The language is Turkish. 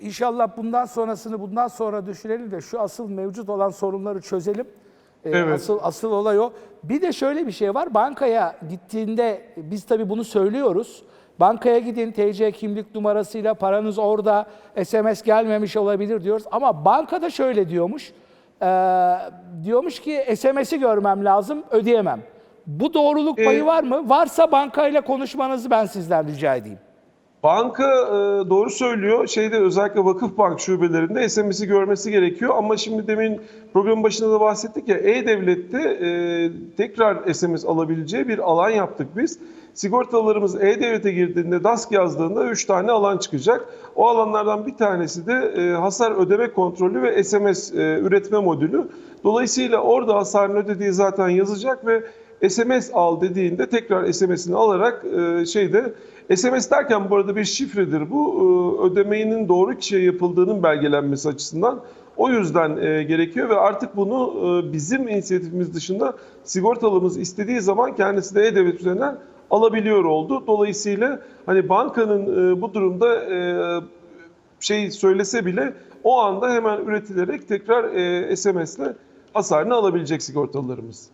İnşallah bundan sonrasını bundan sonra düşünelim de şu asıl mevcut olan sorunları çözelim. Ee, Evet. Asıl asıl olay o. Bir de şöyle bir şey var. Bankaya gittiğinde biz tabii bunu söylüyoruz. Bankaya gidin TC kimlik numarasıyla paranız orada SMS gelmemiş olabilir diyoruz. Ama bankada şöyle diyormuş. Ee, diyormuş ki SMS'i görmem lazım ödeyemem. Bu doğruluk Ee, payı var mı? Varsa bankayla konuşmanızı ben sizden rica edeyim. Banka e, doğru söylüyor. Şeyde özellikle vakıf şubelerinde SMS'i görmesi gerekiyor. Ama şimdi demin programın başında da bahsettik ya E-Devlet'te e, tekrar SMS alabileceği bir alan yaptık biz. Sigortalarımız E-Devlet'e girdiğinde DASK yazdığında 3 tane alan çıkacak. O alanlardan bir tanesi de e, hasar ödeme kontrolü ve SMS e, üretme modülü. Dolayısıyla orada hasarın ödediği zaten yazacak ve SMS al dediğinde tekrar SMS'ini alarak e, şeyde SMS derken bu arada bir şifredir bu. E, ödemenin doğru kişiye yapıldığının belgelenmesi açısından. O yüzden e, gerekiyor ve artık bunu e, bizim inisiyatifimiz dışında sigortalımız istediği zaman kendisi de E-Devlet üzerinden alabiliyor oldu. Dolayısıyla hani bankanın bu durumda şey söylese bile o anda hemen üretilerek tekrar e, SMS'le hasarını alabilecek sigortalılarımız.